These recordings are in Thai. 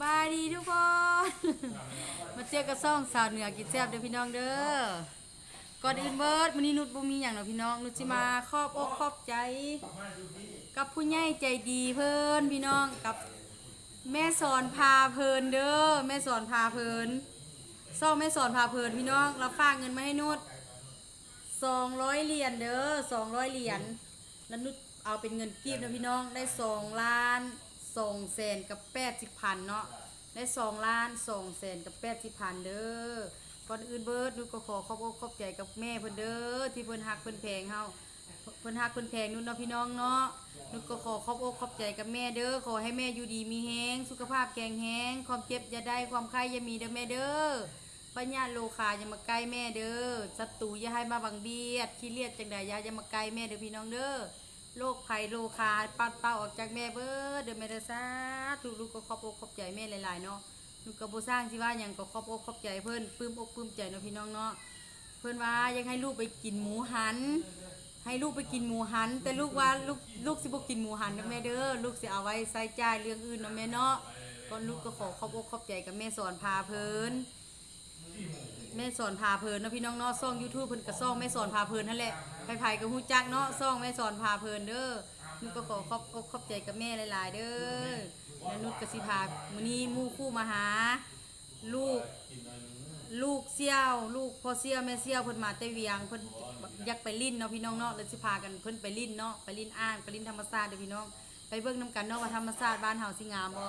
บายดีทุกคน มาเจอกับซ่องสาวเหนือกินแซ่บเด้อพี่น้องเด้อ ก่อนอื่นเบิดมื้อนี้นุชบ่มีหยังเนาะพี่น้องนุชสิมาขอบอกขอบใจ กับผู้ใหญ่ใจดีเพิ่นพี่น้องกับแม่สอนพาเพลินเด้อแม่สอนพาเพลินซ่องแม่สอนพาเพลินพี่น้องเราฝากเงินมาให้นุช200เหรียญเด้อ200เหรียญแล้วนุชเอาเป็นเงินกีบนะพี่น้องได้2ล้าน 2แสนกับ80พันเนาะได้2ล้าน2แสนกับ80พันเด้อก่อนอื่นเบิร์ดนุชก็ขอขอบอกขอบใจกับแม่เพิ่นเด้อที่เพิ่นฮักเพิ่นแพงเฮาเพิ่นฮักเพิ่นแพงนุ่นเนาะพี่น้องเนาะนุ่นก็ขอขอบอกขอบใจกับแม่เด้อขอให้แม่อยู่ดีมีแฮงสุขภาพแข็งแรงความเจ็บอย่าได้ความไข้อย่ามีเด้อแม่เด้อปัญญาโลคาอย่ามาใกล้แม่เด้อศัตรูอย่าให้มาบังเบียดขี้เลียดจังใดอย่าอย่ามาใกล้แม่เด้อพี่น้องเด้อ โรคภัยโลคาปัดเป่าออกจากแม่เบิดเด้อแม่เด้อสาธุลูกก็ขอบอกขอบใจแม่หลายๆเนาะลูกก็บ่สร้างสิว่าหยังก็ขอบอกขอบใจเพิ่นปลื้มอกปลื้มใจเนาะพี่น้องเนาะเพิ่นว่ายากให้ลูกไปกินหมูหัน ให้ลูกไปกินหมูหัน แต่ลูกว่าลูกลูกสิบ่กินหมูหันนะแม่เด้อลูกสิเอาไว้ใส่จ่ายเรื่องอื่นนะแม่เนาะก่อนลูกก็ขอขอบอกขอบใจกับแม่สอนพาเพลิน แม่สอนพาเพลินเนาะพี่น้องเนาะซ่อง YouTube เพิ่นก็ซ่องแม่สอนพาเพลินนั่นแหละไผๆก็ฮู้จักเนาะซ่องแม่สอนพาเพลินเด้อลูกก็ขอขอบอกขอบใจกับแม่หลาย ๆ เด้อแล้วนุชก็สิพามื้อนี้หมู่คู่มาหา ลูก ลูกเสี่ยว ลูกพ่อเสี่ยวแม่เสี่ยวเพิ่นมาแต่เวียงเพิ่นอยากไปลิ้นเนาะพี่น้องเนาะเลยสิพากันเพิ่นไปลิ้นเนาะไปลิ้นอ่างไปลิ้นธรรมศาสตร์เด้อพี่น้อง ไปเบิ่งนํกันเนาะว่าธรรมศาสตร์บ้านเฮาสิงามบ่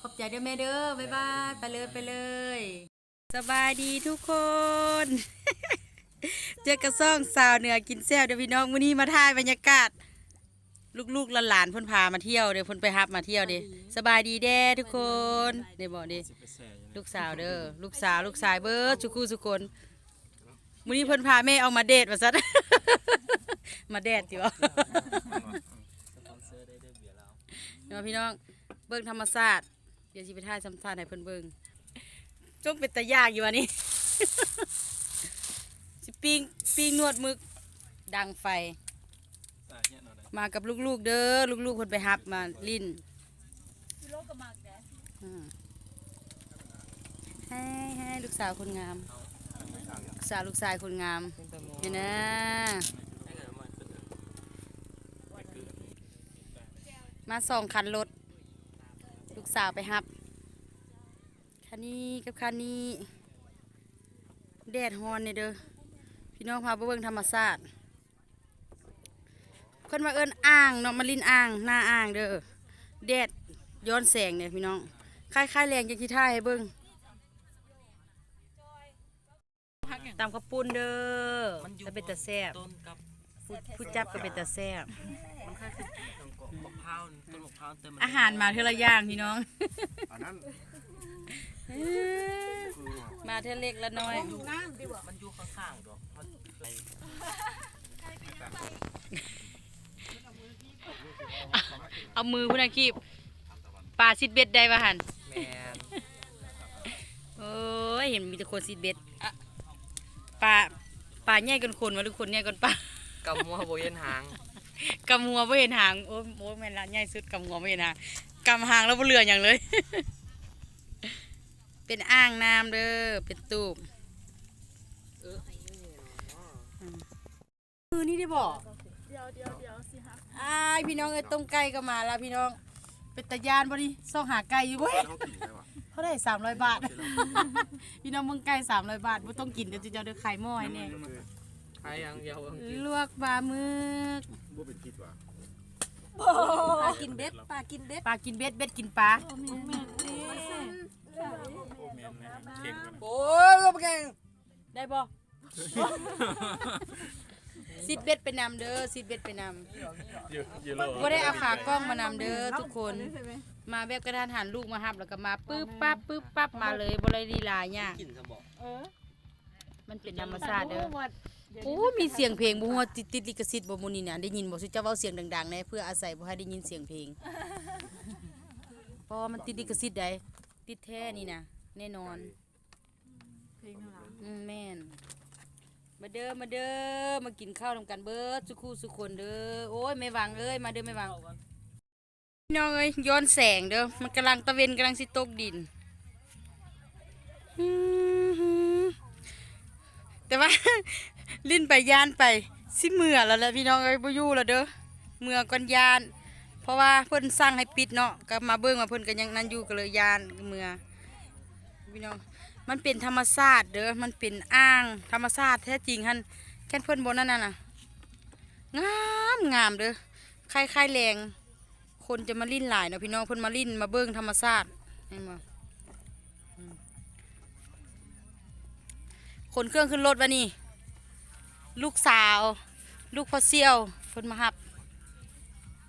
ขอบใจเด้อแม่เด้อบ๊ายบายไปเลยไปเลย สบายดีทุกคน เจอกระซ่องสาวเหนือกินแซ่บเด้อพี่น้องมื้อนี้มาถ่ายบรรยากาศ ลูกๆหลานๆเพ่นพามาเที่ยวเด้อเพ่นไปฮับมาเที่ยวเด้สบายดีแด้ทุกคนได้บ่เด้ลูกสาวเด้อลูกสาวลูกชายเบิร์ดสุกูสุคนมื้อนี้เพ่นพาแม่เอามาเดทว่าซั่นมาแดดติวะเนาะพี่น้องเบิ่งธรรมศาสตร์เดี๋ยวสิไปถ่ายสัมภาษณ์ให้เพิ่นเบิ่ง จงเป็นตายากอยู่อันนี้ สิปิงปิงนวดมึกดังไฟ มากับลูกๆเด้อลูกๆเพิ่นไปฮับมาลิ้นให้ให้ลูกสาวคนงาม ลูกสาวลูกชายคนงามนี่นะมาส่องคันรถ ลูกสาวไปฮับ คันนี้กับคันนี้ แดดฮอนเนี่ยเด้อพี่น้องพาไปเบิ่งธรรมศาสตร์เพิ่นมาเอิ้นอ่างเนาะมาลินอ่างหน้าอ่างเด้อแดดย้อนแสงเนี่ยพี่น้องคล้ายๆแรงจากที่ท่าให้เบิ่งตามกระปุนเด้อแล้วเป็นตะแซ่บต้นกับผู้ผู้จับก็เป็นตะแซ่บมันค่าคือต้นมะพร้าวต้นมะพร้าวเติมมันอาหารมาเทอละอย่างพี่น้องอันนั้น มาเทอเล็กละน้อยมันอยู่ข้างๆดอกมันอะไรเอามือพุ่นนะคีบปลาซิดเบ็ดได้ป่ะหันแมนโอ้ยเห็นมีแต่คนซิดเบ็ดอะปลาปลาใหญ่กันคนวะหรือคนใหญ่กันปลากับมัวโบเย็นหางกำหัวไม่เห็นหางโอ้ยโอ้ยแม่นละใหญ่สุดกำหัวไม่เห็นหางกำหางแล้วบ่เหลืออย่างเลย เป็นอ่างน้ำเด้อเป็นตูบมือนี่ได้บอกเดี๋ยวเดี๋ยวเดี๋ยวสิฮะอายพี่น้องเอ้ยต้มไก่ก็มาแล้วพี่น้อง เป็นตะยานบ่ดิซ่องหาไก่อยู่บ่เขากินได้ปะเขาได้สามร้อยบาท พี่น้องเมืองไก่สามร้อยบาทบ่ต้องกินเดี๋ยวจะเดี๋ยวไข่หม้อให้แน่ใครยังเดียวลวกปลาหมึกบ่เป็นพิษว่ะปลากินเบ็ดปลากินเบ็ดปลากินเบ็ดเบ็ดกินปลา โอ้ยลูกแกงได้บ่ซิดเบ็ดไปนำเด้อซิดเบ็ดไปนำบ่ได้เอาขากล้องมานำเด้อทุกคน มาแบบกระทานหันลูกมาหับแล้วก็มาปึ๊บปั๊บปึ๊บปั๊บมาเลยบ่เลยลีลายากกินสมองมันเป็นธรรมชาติเด้อ โอ้มีเสียงเพลงบ่ฮู้ว่าติดติดลิขสิทธิ์บ่มื้อนี้น่ะได้ยินบ่สิเจ้าเว้าเสียงดังๆแหน่เพื่ออาศัยบ่ให้ได้ยินเสียงเพลงเพราะว่ามันติดลิขสิทธิ์ใดติดแท้นี่น่ะ แน่นอน เพลงข้างหลังอืมแม่น มาเด้อมาเด้อมากินข้าวนำกันเบิดสุคู่สุคนเด้อโอ้ยไม่วางเอ้ยมาเด้อไม่วางน้องเอ้ยย้อนแสงเด้อมันกำลังตะเวนกำลังสิตกดินอื้อหือแต่ว่า ลิ้นไปย่านไปสิเมื่อแล้วแหละพี่น้องเอ้ยบ่อยู่แล้วเด้อเมื่อก่อนย่าน เพราะว่าเพิ่นสั่งให้ปิดเนาะก็มาเบิ่งว่าเพิ่นก็ยังนั่นอยู่ก็เลยย่านเมื่อ พี่น้อง มันเป็นธรรมชาติเด้อ มันเป็นอ่างธรรมชาติแท้จริงหั่นแค่นเพิ่อนบ่นั่นน่ะนะงามงามเด้อคล้ายๆแรง คนจะมาลิ้นหลายนะพี่น้องเพิ่อนมาลิ้นมาเบิ่งธรรมชาติเห็นบ่อืมคนเครื่องขึ้นรถวะนี่ ลูกสาว ลูกพ่อเสี่ยวเพิ่นมาหับ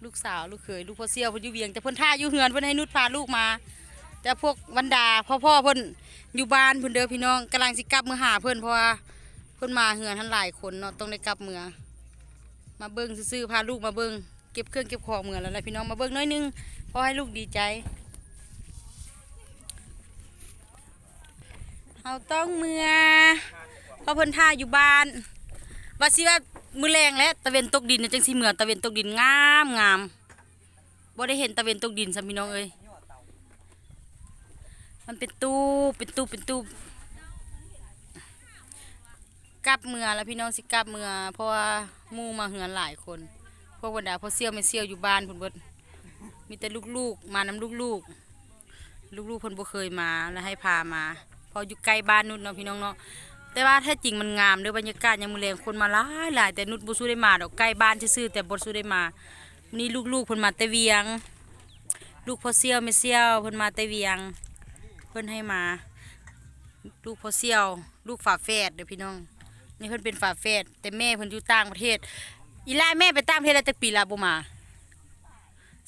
ลูกสาว ลูกเขย ลูกพ่อเสี่ยวเพิ่นอยู่เวียง แต่เพิ่นท่าอยู่เฮือนเพิ่นให้นุชพาลูกมา แต่พวกวันดาพ่อพ่อเพิ่นอยู่บ้านเพิ่นเด้อพี่น้องกำลังสิกลับมือหาเพิ่นเพราะว่าเพิ่นมาเฮือนทันหลายคนเนาะต้องได้กลับเมือมาเบิ่งซื่อพาลูกมาเบิ่งเก็บเครื่องเก็บของเมือแล้วแหละพี่น้องมาเบิ่งน้อยนึงพอให้ลูกดีใจเฮาต้องเมือเพราะเพิ่นท่าอยู่บ้านว่าสิว่ามือแรงและตะเวนตกดินจังสิเหมือตะเวนตกดินงามงามบ่ได้เห็นตะเวนตกดินซะพี่น้องเอ้ย มันเป็นตู้เป็นตู้เป็นตู้กลับเมือแล้วพี่น้องสิกลับเมือเพราะว่ามู่มาเหือนหลายคนพวกบรรดาพ่อเสี่ยวไม่เสี่ยวอยู่บ้านพิ่นเบิดมีแต่ลูกๆ มานำลูกๆ ลูกๆเพิ่นบ่เคยมาแล้วให้พามา พออยู่ใกล้บ้านนู่นเนาะพี่น้องเนาะแต่ว่าแท้จริงมันงามเด้อบรรยากาศยังมือแรงคนมาหลายหลายแต่นุชบ่สู้ได้มาดอกใกล้บ้านซื่อๆแต่บ่สู้ได้มานี่ลูกๆเพิ่นมาแต่เวียง ลูกพ่อเสี่ยวแม่เสี่ยวเพิ่นมาแต่เวียง พิ่นให้มา ลูกพ่อเสี่ยว ลูกฝาแฝดเด้อพี่น้อง นี่เพิ่นเป็นฝาแฝดแต่แม่เพิ่นอยู่ต่างประเทศ อีล่าแม่ไปต่างประเทศแล้วจักปีละบ่มา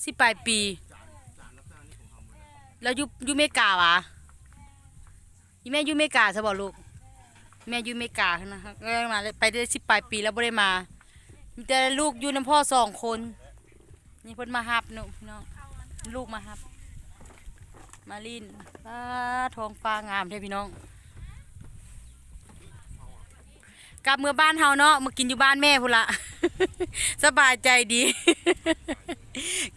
สิปลายปี แล้วอยู่อยู่เมกาวะอีแม่อยู่เมกาซะบ่ลูก แม่อยู่เมกาหั่นนะก็มาไปได้สิบปลายปีแล้วบ่ได้มามีแต่ลูกอยู่น้ำพ่อสองคน นี่เพิ่นมาฮับเนาะพี่น้องลูกมาฮับ มาลินฟ้าทองฟ้างามแท้พี่น้อง กลับเมื่อบ้านเฮาเนาะมากินอยู่บ้านแม่พุ่นละ สบายใจดี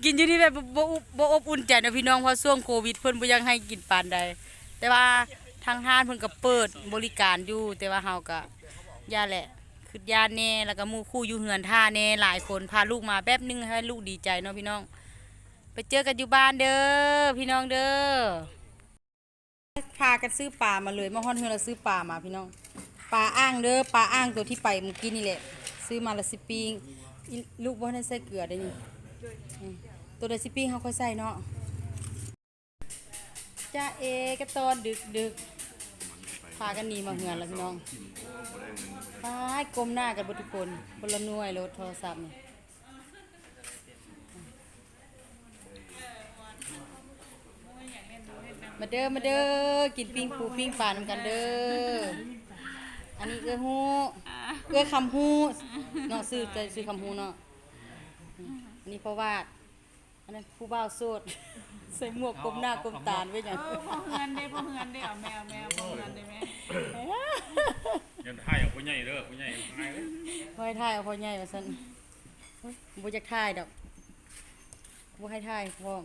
กินอยู่นี่แบบบ่บ่บ่อบอุ่นใจนะพี่น้องเพราะช่วงโควิดเพิ่นบ่ยังให้กินปานใด แต่ว่าทางห้านเพิ่นก็เปิดบริการอยู่แต่ว่าเฮาก็ย่าแหละคือยาแน่แล้วก็หมู่คู่อยู่เฮือนท่าแน่หลายคนพาลูกมาแป๊บนึงให้ลูกดีใจเนาะพี่น้อง เจอกันอยู่บ้านเด้อพี่น้องเด้อพากันซื้อปลามาเลยมาฮอนเฮือเราซื้อปลามาพี่น้องปลาอ่างเด้อปลาอ่างตัวที่ไปเมื่อกี้นี่แหละ ซื้อมาละสิปีงลูกบ่ได้ใส่เกลือได้นี่ตัวใดสิปีงเขาค่อยใส่เนาะจ้าเอกระตอนดึกดึกพากันหนีมาเหือนแล้วพี่น้องพายกลมหน้ากันบดทุกคนบนละน่วยรถโทรศัพท์นี่ มาเด้อมาเด้อกินปิ้งปูปิ้งปลานำกันเด้ออันนี้เอื้อฮู้เอื้อคำฮู้เนาะซื้อใจซื้อคำฮู้เนาะอืมอันนี้เพราะว่าอันนั้นผู้บ่าวโสดใส่หมวกกลมหน้ากลมตาไว้อย่างเออพ่อเฮือนได้พ่อเฮือนได้เอาแมวแมวพ่อเฮือนได้ไหมยันถ่ายเอาผู้ใหญ่เด้อผู้ใหญ่ถ่ายเลยบ่ให้ถ่ายเอาพ่อใหญ่ว่าซั่นเฮ้ยบ่จักถ่ายดอกบ่ให้ถ่ายพร้อม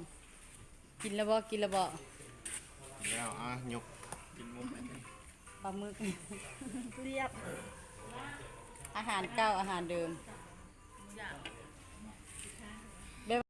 กินแล้วบ่กินแล้วบ่ แล้วอะยกกินมุมปลาหมึก เรียบ อาหารเก่าอาหารเดิม